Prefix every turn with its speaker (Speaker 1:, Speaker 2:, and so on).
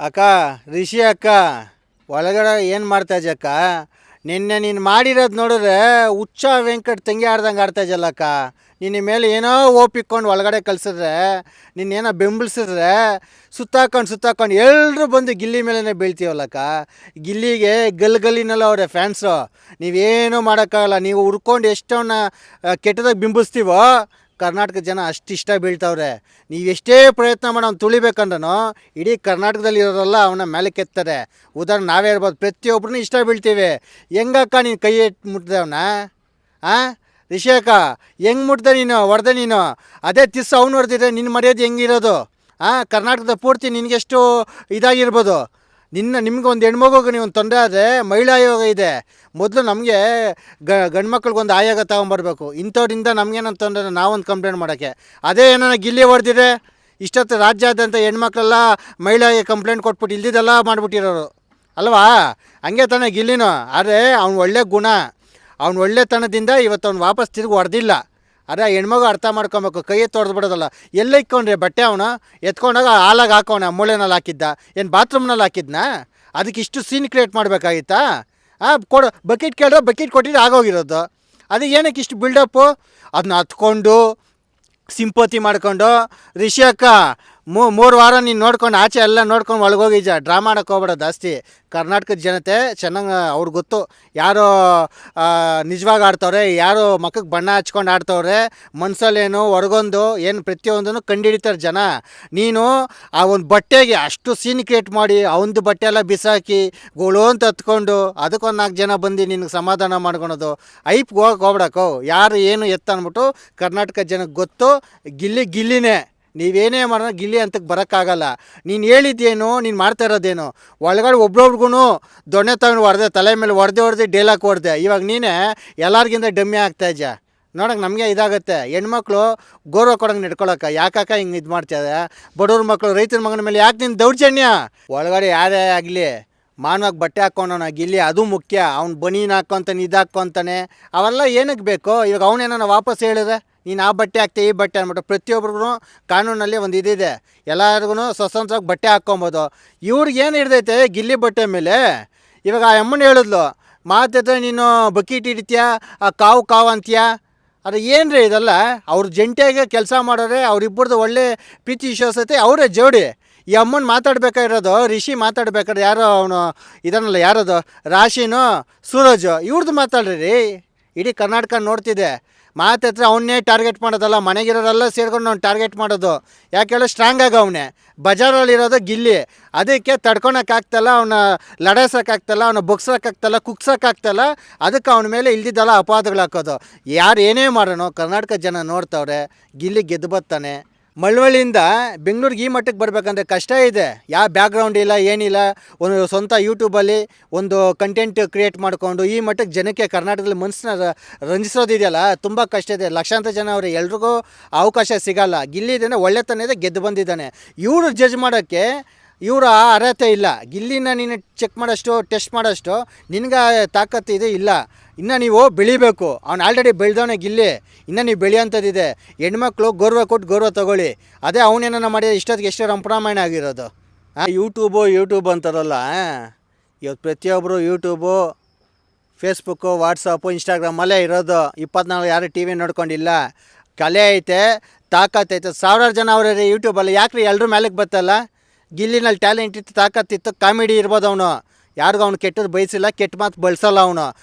Speaker 1: ಅಕ್ಕ, ರಿಷಿ ಅಕ್ಕ, ಒಳಗಡೆ ಏನು ಮಾಡ್ತಾ ಅಕ್ಕ? ನಿನ್ನೆ ನೀನು ಮಾಡಿರೋದು ನೋಡಿದ್ರೆ ಹುಚ್ಚ ವೆಂಕಟ್ ತಂಗಿ ಆಡ್ದಂಗೆ ಆಡ್ತಾ ಇದ್ದಲ್ಲಕ್ಕ ನಿನ್ನ ಮೇಲೆ ಏನೋ ಓಪಿಕೊಂಡು ಒಳಗಡೆ ಕಲ್ಸಿದ್ರೆ ನಿನ್ನೇನೋ ಬೆಂಬಲಿಸಿದ್ರೆ ಸುತ್ತಾಕೊಂಡು ಸುತ್ತಾಕೊಂಡು ಎಲ್ಲರೂ ಬಂದು ಗಿಲ್ಲಿ ಮೇಲೇ ಬೀಳ್ತೀವಲ್ಲಕ್ಕ ಗಿಲ್ಲಿಗೆ ಗಲ್ ಗಲ್ಲಿನಲ್ಲ ಅವರೇ ಫ್ಯಾನ್ಸು ನೀವೇನೂ ಮಾಡೋಕ್ಕಾಗಲ್ಲ. ನೀವು ಹುಡ್ಕೊಂಡು ಎಷ್ಟವನ್ನ ಕೆಟ್ಟದಾಗ ಬಿಂಬಿಸ್ತೀವೋ ಕರ್ನಾಟಕದ ಜನ ಅಷ್ಟು ಇಷ್ಟ ಬೀಳ್ತಾವ್ರೆ. ನೀವು ಎಷ್ಟೇ ಪ್ರಯತ್ನ ಮಾಡಿ ಅವ್ನು ತುಳಿಬೇಕಂದ್ರೂ ಇಡೀ ಕರ್ನಾಟಕದಲ್ಲಿ ಇರೋರೆಲ್ಲ ಅವನ ಮೇಲೆ ಕೆತ್ತಾರೆ. ಉದಾಹರಣೆ ನಾವೇ ಇರ್ಬೋದು ಪ್ರತಿಯೊಬ್ಬರನ್ನೂ ಇಷ್ಟ ಬೀಳ್ತೀವಿ. ಹೆಂಗಕ್ಕ ನೀನು ಕೈ ಎತ್ತು ಮುಟ್ಟಿದೆ ಅವನ? ಹಾಂ ಅಕ್ಕ ಹೆಂಗೆ ಮುಟ್ಟಿದೆ ನೀನು? ಹೊಡೆದೆ ನೀನು? ಅದೇ ತಿಸ್ಸು ಅವ್ನು ಹೊಡೆದಿದ್ರೆ ನಿನ್ನ ಮರ್ಯಾದೆ ಹೆಂಗಿರೋದು? ಆಂ? ಕರ್ನಾಟಕದ ಪೂರ್ತಿ ನಿನಗೆಷ್ಟು ಇದಾಗಿರ್ಬೋದು. ನಿನ್ನ ನಿಮ್ಗೆ ಒಂದು ಹೆಣ್ಮಗುಗೆ ನೀವು ತೊಂದರೆ ಆದರೆ ಮಹಿಳಾ ಆಯೋಗ ಇದೆ. ಮೊದಲು ನಮಗೆ ಗಂಡು ಮಕ್ಳಿಗೊಂದು ಆಯೋಗ ತಗೊಂಬರ್ಬೇಕು. ಇಂಥವ್ರಿಂದ ನಮಗೇನಂತ ತೊಂದರೆ ನಾವೊಂದು ಕಂಪ್ಲೇಂಟ್ ಮಾಡೋಕ್ಕೆ. ಅದೇ ಏನೋ ಗಿಲ್ಲಿ ಹೊಡೆದಿದೆ ಇಷ್ಟೊತ್ತು ರಾಜ್ಯಾದ್ಯಂತ ಹೆಣ್ಮಕ್ಳೆಲ್ಲ ಮಹಿಳೆಗೆ ಕಂಪ್ಲೇಂಟ್ ಕೊಟ್ಬಿಟ್ಟು ಇಲ್ದಿದ್ದೆಲ್ಲ ಮಾಡಿಬಿಟ್ಟಿರೋರು. ಅಲ್ವಾ? ಹಂಗೆ ತಾನೇ ಗಿಲ್ಲಿನೂ. ಆದರೆ ಅವ್ನು ಒಳ್ಳೆ ಗುಣ. ಅವ್ನು ಒಳ್ಳೆತನದಿಂದ ಇವತ್ತು ಅವ್ನು ವಾಪಸ್ ತಿರುಗಿ ಹೊಡೆದಿಲ್ಲ. ಅದೇ ಹೆಣ್ಮಗು ಅರ್ಥ ಮಾಡ್ಕೊಬೇಕು ಕೈ ತೊಡೆದು ಬಿಡೋದಲ್ಲ. ಎಲ್ಲ ಇಕ್ಕೊಂಡ್ರೆ ಬಟ್ಟೆ ಅವನು? ಎತ್ಕೊಂಡಾಗ ಹಾಲಾಗಿ ಹಾಕೋಣ, ಮೂಳೆನಲ್ಲಿ ಹಾಕಿದ್ದ, ಏನು ಬಾತ್ರೂಮ್ನಲ್ಲಿ ಹಾಕಿದ್ನಾ? ಅದಕ್ಕೆ ಇಷ್ಟು ಸೀನ್ ಕ್ರಿಯೇಟ್ ಮಾಡಬೇಕಾಗಿತ್ತಾ? ಹಾಂ ಕೊಡು ಬಕೆಟ್ ಕೇಳಿದ್ರೆ ಬಕೆಟ್ ಕೊಟ್ಟಿದ್ದು ಆಗೋಗಿರೋದು. ಅದು ಏನಕ್ಕೆ ಇಷ್ಟು ಬಿಲ್ಡಪ್ಪು ಅದನ್ನ ಹತ್ಕೊಂಡು, ಸಿಂಪತಿ ಮಾಡ್ಕೊಂಡು, ರಿಷಿ ಅಕ್ಕ ಮೂ, ಮೂರು ವಾರ ನೀನು ನೋಡ್ಕೊಂಡು ಆಚೆ ಎಲ್ಲ ನೋಡ್ಕೊಂಡು ಒಳಗೋಗಿದ್ದ ಡ್ರಾ ಮಾಡೋಕೆ ಹೋಗ್ಬೇಡ ಜಾಸ್ತಿ. ಕರ್ನಾಟಕದ ಜನತೆ ಚೆನ್ನಾಗಿ ಅವ್ರಿಗೆ ಗೊತ್ತು. ಯಾರು ನಿಜವಾಗಿ ಆಡ್ತವ್ರೆ, ಯಾರು ಮಕ್ಕಕ್ಕೆ ಬಣ್ಣ ಹಚ್ಕೊಂಡು ಆಡ್ತವ್ರೆ, ಮನ್ಸಲ್ಲೇನು ಹೊರಗೊಂದು, ಏನು ಪ್ರತಿಯೊಂದನ್ನು ಕಂಡುಹಿಡಿತಾರೆ ಜನ. ನೀನು ಆ ಒಂದು ಬಟ್ಟೆಗೆ ಅಷ್ಟು ಸೀನ್ ಕ್ರಿಯೇಟ್ ಮಾಡಿ ಅವನದು ಬಟ್ಟೆ ಎಲ್ಲ ಬಿಸಾಕಿ, ಗೋಳು ಅಂತ ಹತ್ಕೊಂಡು ಅದಕ್ಕೊಂದು ನಾಲ್ಕು ಜನ ಬಂದು ನಿನಗೆ ಸಮಾಧಾನ ಮಾಡ್ಕೊಳೋದು. ಐಪ್ಗೆ ಹೋಗಕ್ಕೆ ಹೋಗ್ಬಿಡಕ್ಕೋ ಯಾರು ಏನು ಎತ್ತ ಅಂದ್ಬಿಟ್ಟು ಕರ್ನಾಟಕ ಜನಕ್ಕೆ ಗೊತ್ತು. ಗಿಲ್ಲಿ ಗಿಲ್ಲಿನೇ. ನೀವೇನೇ ಮಾಡೋ ಗಿಲ್ಲಿ ಅಂತಕ್ಕೆ ಬರೋಕ್ಕಾಗಲ್ಲ. ನೀನು ಹೇಳಿದ್ದೇನು, ನೀನು ಮಾಡ್ತಾ ಇರೋದೇನು, ಒಳಗಡೆ ಒಬ್ರೊಬ್ರಿಗೂ ದೊಣ್ಣೆ ತಗೊಂಡು ಹೊಡೆದೆ ತಲೆ ಮೇಲೆ ಹೊಡೆದೆ ಹೊಡೆದೆ ಡೇಲಾಕ್ ಹೊಡೆದೆ ಇವಾಗ ನೀನೇ ಎಲ್ಲರಿಗಿಂತ ಡಮ್ಮಿ ಆಗ್ತಾ ಇದ್ಯಾ? ನೋಡೋಕೆ ನಮಗೆ ಇದಾಗುತ್ತೆ. ಹೆಣ್ಮಕ್ಳು ಗೌರವ ಕೊಡಂಗೆ ನಡ್ಕೊಳಕ್ಕೆ ಯಾಕಕ್ಕ ಹಿಂಗೆ ಇದು ಮಾಡ್ತಿದೆ ಬಡವ್ರ ಮಕ್ಕಳು ರೈತರ ಮಗನ ಮೇಲೆ ಯಾಕೆ ನಿನ್ನ ದೌರ್ಜನ್ಯ? ಒಳಗಡೆ ಯಾರೇ ಆಗಲಿ. ಮಾನವಾಗಿ ಬಟ್ಟೆ ಹಾಕ್ಕೊಂಡವನ ಗಿಲ್ಲಿ, ಅದು ಮುಖ್ಯ. ಅವ್ನು ಬನೀನ್ ಹಾಕ್ಕೊಂತಾನೆ ಇದು ಹಾಕ್ಕೊಂತಾನೆ ಅವೆಲ್ಲ ಏನಕ್ಕೆ ಬೇಕು? ಇವಾಗ ಅವನೇನ ವಾಪಸ್ ಹೇಳಿದ್ರೆ, ನೀನು ಆ ಬಟ್ಟೆ ಹಾಕ್ತೀಯ ಈ ಬಟ್ಟೆ ಅಂದ್ಬಿಟ್ಟು ಪ್ರತಿಯೊಬ್ಬರಿಗೂ ಕಾನೂನಲ್ಲಿ ಒಂದು ಇದಿದೆ. ಎಲ್ಲರಿಗೂ ಸ್ವತಂತ್ರವಾಗಿ ಬಟ್ಟೆ ಹಾಕ್ಕೊಬೋದು. ಇವ್ರಿಗೆ ಏನು ಹಿಡ್ದೈತೆ ಗಿಲ್ಲಿ ಬಟ್ಟೆ ಮೇಲೆ? ಇವಾಗ ಆ ಅಮ್ಮನ ಹೇಳಿದ್ಲು ಮಾತೈತೆ ನೀನು ಬಕೀಟ್ ಹಿಡಿತೀಯ? ಆ ಕಾವು ಕಾವು ಅಂತೀಯ? ಅದು ಏನು ರೀ ಇದೆಲ್ಲ? ಅವ್ರ ಜಂಟಿಯಾಗಿ ಕೆಲಸ ಮಾಡೋರೆ ಅವ್ರಿಬ್ಬರದ್ದು ಒಳ್ಳೆ ಪ್ರೀತಿ ವಿಶ್ವಾಸತೆ, ಅವರೇ ಜೋಡಿ. ಈ ಅಮ್ಮನ ಮಾತಾಡ್ಬೇಕಾಗಿರೋದು, ರಿಷಿ ಮಾತಾಡ್ಬೇಕಾದ್ರೆ ಯಾರು ಅವನು ಇದನ್ನಲ್ಲ, ಯಾರದು? ರಾಶಿನೋ, ಸೂರಜ್? ಇವ್ರದ್ದು ಮಾತಾಡ್ರಿ. ರೀ ಇಡೀ ಕರ್ನಾಟಕ ನೋಡ್ತಿದೆ. ಮಾತತ್ರ ಅವನ್ನೇ ಟಾರ್ಗೆಟ್ ಮಾಡೋದಲ್ಲ, ಮನೆಗಿರೋರೆಲ್ಲ ಸೇರ್ಕೊಂಡು ಅವ್ನು ಟಾರ್ಗೆಟ್ ಮಾಡೋದು. ಯಾಕೆ ಹೇಳೋ ಸ್ಟ್ರಾಂಗ್ ಆಗ ಅವನೇ. ಬಜಾರಲ್ಲಿರೋದು ಗಿಲ್ಲಿ. ಅದಕ್ಕೆ ತಡ್ಕೊಳಕ್ಕಾಗ್ತಲ್ಲ ಅವನ ಲಡಾಯಿಸೋಕ್ಕಾಗ್ತಲ್ಲ ಅವನ ಬೊಗ್ಸೋಕ್ಕಾಗ್ತಲ್ಲ ಕುಗ್ಸೋಕ್ಕಾಗ್ತಲ್ಲ ಅದಕ್ಕೆ ಅವನ ಮೇಲೆ ಇಲ್ದಿದ್ದಲ್ಲ ಅಪವಾದಗಳು ಹಾಕೋದು. ಯಾರು ಏನೇ ಮಾಡೋಣ ಕರ್ನಾಟಕ ಜನ ನೋಡ್ತವ್ರೆ, ಗಿಲ್ಲಿ ಗೆದ್ದು ಬರ್ತಾನೆ. ಮಳವಳ್ಳಿಯಿಂದ ಬೆಂಗಳೂರಿಗೆ ಈ ಮಟ್ಟಕ್ಕೆ ಬರಬೇಕಂದ್ರೆ ಕಷ್ಟ ಇದೆ. ಯಾವ ಬ್ಯಾಕ್ಗ್ರೌಂಡ್ ಇಲ್ಲ, ಏನಿಲ್ಲ, ಒಂದು ಸ್ವಂತ ಯೂಟ್ಯೂಬಲ್ಲಿ ಒಂದು ಕಂಟೆಂಟ್ ಕ್ರಿಯೇಟ್ ಮಾಡಿಕೊಂಡು ಈ ಮಟ್ಟಕ್ಕೆ ಜನಕ್ಕೆ ಕರ್ನಾಟಕದಲ್ಲಿ ಮನಸ್ಸನ್ನ ರಂಜಿಸೋದಿದೆಯಲ್ಲ ತುಂಬ ಕಷ್ಟ ಇದೆ. ಲಕ್ಷಾಂತರ ಜನ ಅವ್ರಿಗೆ ಎಲ್ರಿಗೂ ಅವಕಾಶ ಸಿಗಲ್ಲ. ಗಿಲ್ಲಿದ್ದೇನೆ ಒಳ್ಳೆತನ ಇದೆ, ಗೆದ್ದು ಬಂದಿದ್ದಾನೆ. ಇವರು ಜಡ್ಜ್ ಮಾಡೋಕ್ಕೆ ಇವರ ಅರ್ಹತೆ ಇಲ್ಲ. ಗಿಲ್ಲಿನ ನೀನು ಚೆಕ್ ಮಾಡೋಷ್ಟು ಟೆಸ್ಟ್ ಮಾಡೋಷ್ಟು ನಿನಗೆ ತಾಕತ್ತು ಇದೆ, ಇಲ್ಲ. ಇನ್ನು ನೀವು ಬೆಳಿಬೇಕು. ಅವ್ನು ಆಲ್ರೆಡಿ ಬೆಳೆದವನೇ ಗಿಲ್ಲಿ. ಇನ್ನು ನೀವು ಬೆಳೆಯೋಂಥದ್ದಿದೆ. ಹೆಣ್ಮಕ್ಳು ಗೌರವ ಕೊಟ್ಟು ಗೌರವ ತಗೊಳ್ಳಿ. ಅದೇ ಅವನೇನ ಮಾಡಿದ ಇಷ್ಟೊತ್ತಿಗೆ ಎಷ್ಟು ರಂಪರಾಮಾಯಣ ಆಗಿರೋದು. ಹಾಂ ಯೂಟ್ಯೂಬು ಯೂಟ್ಯೂಬ್ ಅಂತಾರಲ್ಲ ಇವತ್ತು ಪ್ರತಿಯೊಬ್ಬರು ಯೂಟ್ಯೂಬು ಫೇಸ್ಬುಕ್ಕು ವಾಟ್ಸಪ್ಪು ಇನ್ಸ್ಟಾಗ್ರಾಮಲ್ಲೇ ಇರೋದು. ಇಪ್ಪತ್ನಾಲ್ಕು ಯಾರು ಟಿ ವಿ ನೋಡ್ಕೊಂಡಿಲ್ಲ. ಕಲೆ ಐತೆ ತಾಕತ್ತೈತೆ ಸಾವಿರಾರು ಜನ ಅವರೇ ಯೂಟ್ಯೂಬಲ್ಲಿ ಯಾಕ್ರಿ ಎಲ್ಲರೂ ಮೇಲಕ್ಕೆ ಬರ್ತಲ್ಲ ಗಿಲ್ಲಿನಲ್ಲಿ ಟ್ಯಾಲೆಂಟ್ ಇತ್ತು ತಾಕತ್ತಿತ್ತು ಕಾಮಿಡಿ ಇರ್ಬೋದು ಅವನು. ಯಾರಿಗೂ ಅವ್ನು ಕೆಟ್ಟದ್ದು ಬಯಸಿಲ್ಲ, ಕೆಟ್ಟ ಮಾತು ಬಳಸಲ್ಲ ಅವನು.